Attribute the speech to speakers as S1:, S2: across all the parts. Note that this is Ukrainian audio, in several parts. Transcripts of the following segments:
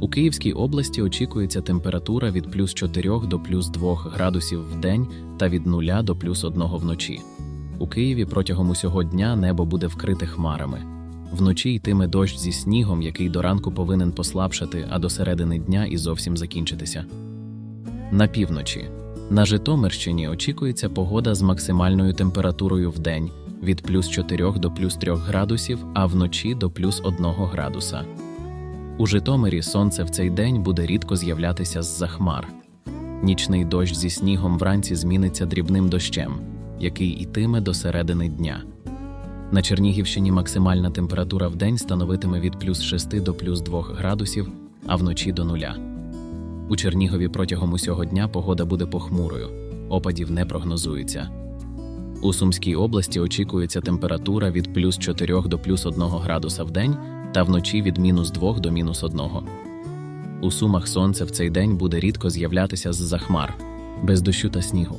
S1: У Київській області очікується температура від плюс 4 до плюс 2 градусів в день та від 0 до плюс 1 вночі. У Києві протягом усього дня небо буде вкрите хмарами. Вночі йтиме дощ зі снігом, який до ранку повинен послабшати, а до середини дня і зовсім закінчитися. На півночі. На Житомирщині очікується погода з максимальною температурою в день від плюс 4 до плюс 3 градусів, а вночі до плюс 1 градуса. У Житомирі сонце в цей день буде рідко з'являтися з-за хмар. Нічний дощ зі снігом вранці зміниться дрібним дощем, який ітиме до середини дня. На Чернігівщині максимальна температура в день становитиме від плюс 6 до плюс 2 градусів, а вночі до нуля. У Чернігові протягом усього дня погода буде похмурою, опадів не прогнозується. У Сумській області очікується температура від плюс 4 до плюс 1 градуса в день та вночі від мінус 2 до мінус 1. У Сумах сонце в цей день буде рідко з'являтися з-за хмар, без дощу та снігу.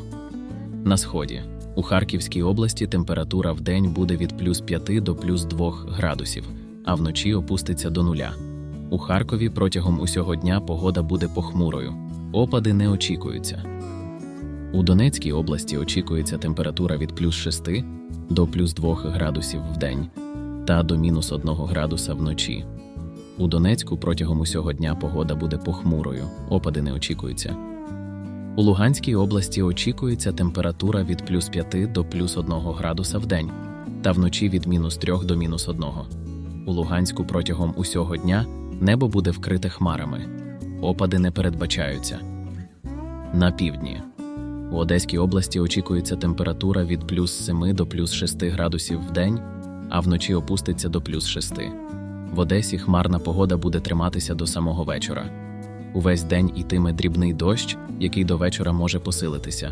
S1: На сході. У Харківській області температура в день буде від плюс 5 до плюс 2 градусів, а вночі опуститься до нуля. У Харкові протягом усього дня погода буде похмурою. Опади не очікуються. У Донецькій області очікується температура від плюс 6 до плюс 2 градусів в день та до мінус 1 градуса вночі. У Донецьку протягом усього дня погода буде похмурою, опади не очікуються. У Луганській області очікується температура від плюс 5 до плюс 1 градуса в день та вночі від мінус 3 до мінус 1. У Луганську протягом усього дня небо буде вкрите хмарами. Опади не передбачаються. На півдні. У Одеській області очікується температура від плюс 7 до плюс 6 градусів в день, а вночі опуститься до плюс 6. В Одесі хмарна погода буде триматися до самого вечора. Увесь день ітиме дрібний дощ, який до вечора може посилитися.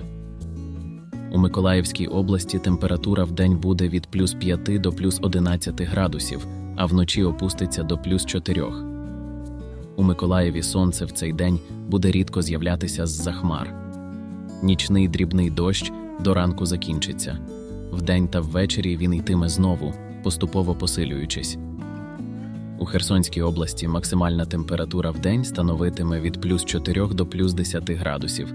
S1: У Миколаївській області температура в день буде від плюс 5 до плюс 11 градусів, а вночі опуститься до плюс 4. У Миколаєві сонце в цей день буде рідко з'являтися з-за хмар. Нічний дрібний дощ до ранку закінчиться. Вдень та ввечері він йтиме знову, поступово посилюючись. У Херсонській області максимальна температура в день становитиме від плюс 4 до плюс 10 градусів,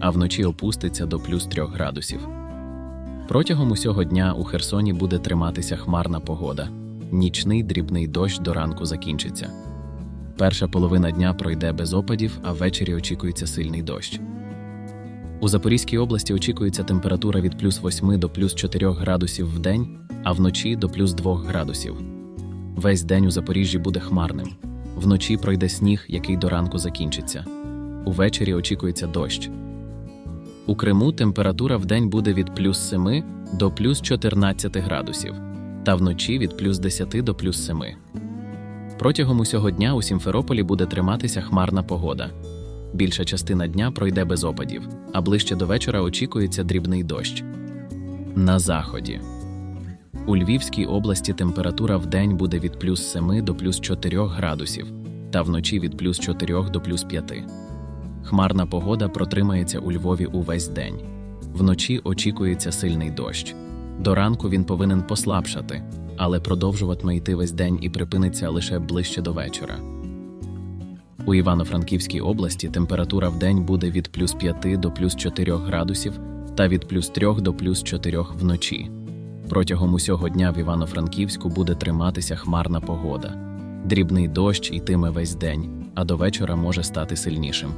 S1: а вночі опуститься до плюс 3 градусів. Протягом усього дня у Херсоні буде триматися хмарна погода. Нічний дрібний дощ до ранку закінчиться. Перша половина дня пройде без опадів, а ввечері очікується сильний дощ. У Запорізькій області очікується температура від плюс 8 до плюс 4 градусів в день, а вночі до плюс 2 градусів. Весь день у Запоріжжі буде хмарним. Вночі пройде сніг, який до ранку закінчиться. Увечері очікується дощ. У Криму температура в день буде від плюс 7 до плюс 14 градусів, та вночі від плюс 10 до плюс 7. Протягом усього дня у Сімферополі буде триматися хмарна погода. Більша частина дня пройде без опадів, а ближче до вечора очікується дрібний дощ. На заході. У Львівській області температура в день буде від плюс 7 до плюс 4 градусів, та вночі від плюс 4 до плюс 5. Хмарна погода протримається у Львові увесь день. Вночі очікується сильний дощ. До ранку він повинен послабшати, але продовжуватиме йти весь день і припиниться лише ближче до вечора. У Івано-Франківській області температура в день буде від плюс 5 до плюс 4 градусів та від плюс 3 до плюс 4 вночі. Протягом усього дня в Івано-Франківську буде триматися хмарна погода. Дрібний дощ йтиме весь день, а до вечора може стати сильнішим.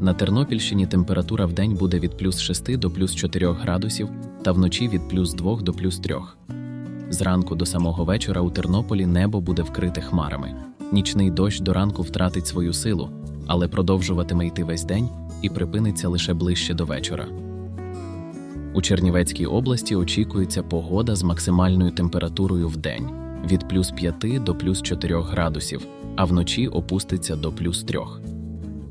S1: На Тернопільщині температура в день буде від плюс 6 до плюс 4 градусів та вночі від плюс 2 до плюс 3. Зранку до самого вечора у Тернополі небо буде вкрите хмарами. Нічний дощ до ранку втратить свою силу, але продовжуватиме йти весь день і припиниться лише ближче до вечора. У Чернівецькій області очікується погода з максимальною температурою в день від плюс 5 до плюс 4 градусів, а вночі опуститься до плюс 3.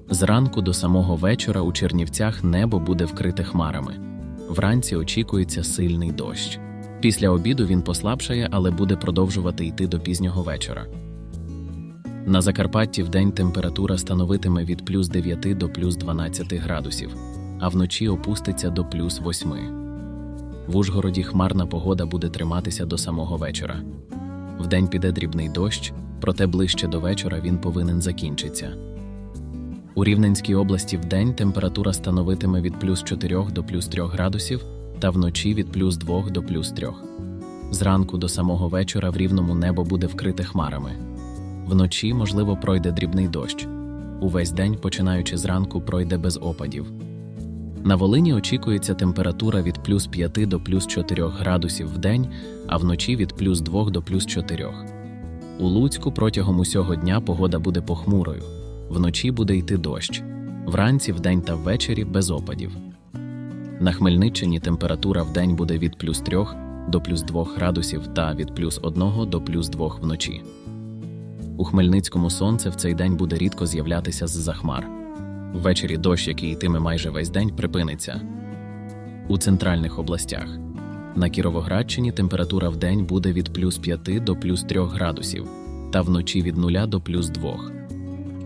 S1: Зранку до самого вечора у Чернівцях небо буде вкрите хмарами. Вранці очікується сильний дощ. Після обіду він послабшає, але буде продовжувати йти до пізнього вечора. На Закарпатті вдень температура становитиме від плюс 9 до плюс 12 градусів, а вночі опуститься до плюс 8. В Ужгороді хмарна погода буде триматися до самого вечора. Вдень піде дрібний дощ, проте ближче до вечора він повинен закінчитися. У Рівненській області вдень температура становитиме від плюс 4 до плюс 3 градусів та вночі від плюс 2 до плюс 3. Зранку до самого вечора в рівному небо буде вкрите хмарами. Вночі, можливо, пройде дрібний дощ. Увесь день, починаючи зранку, пройде без опадів. На Волині очікується температура від плюс 5 до плюс 4 градусів в день, а вночі від плюс 2 до плюс 4. У Луцьку протягом усього дня погода буде похмурою. Вночі буде йти дощ. Вранці, вдень та ввечері без опадів. На Хмельниччині температура вдень буде від плюс 3 до плюс 2 градусів та від плюс 1 до плюс 2 вночі. У Хмельницькому сонце в цей день буде рідко з'являтися з-за хмар. Ввечері дощ, який йтиме майже весь день, припиниться. У центральних областях. На Кіровоградщині температура вдень буде від плюс 5 до плюс 3 градусів, та вночі від 0 до плюс 2.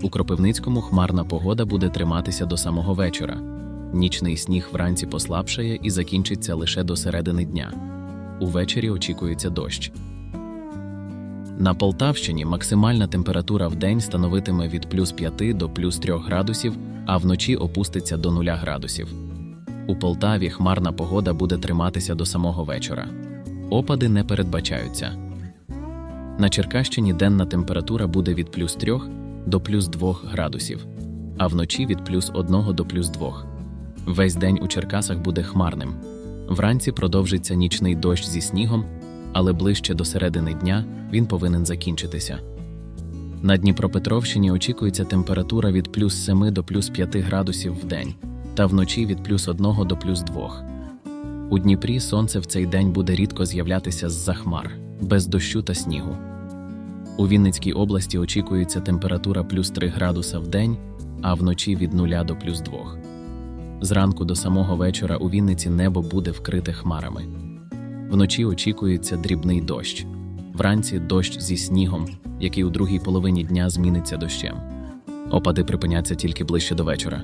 S1: У Кропивницькому хмарна погода буде триматися до самого вечора. Нічний сніг вранці послабшає і закінчиться лише до середини дня. Увечері очікується дощ. На Полтавщині максимальна температура в день становитиме від плюс 5 до плюс 3 градусів, а вночі опуститься до 0 градусів. У Полтаві хмарна погода буде триматися до самого вечора. Опади не передбачаються. На Черкащині денна температура буде від плюс 3 до плюс 2 градусів, а вночі від плюс 1 до плюс 2. Весь день у Черкасах буде хмарним. Вранці продовжиться нічний дощ зі снігом, але ближче до середини дня він повинен закінчитися. На Дніпропетровщині очікується температура від плюс 7 до плюс 5 градусів в день, та вночі від плюс 1 до плюс 2. У Дніпрі сонце в цей день буде рідко з'являтися з-за хмар, без дощу та снігу. У Вінницькій області очікується температура плюс 3 градуса в день, а вночі від 0 до плюс 2. Зранку до самого вечора у Вінниці небо буде вкрите хмарами. Вночі очікується дрібний дощ. Вранці дощ зі снігом, який у другій половині дня зміниться дощем. Опади припиняться тільки ближче до вечора.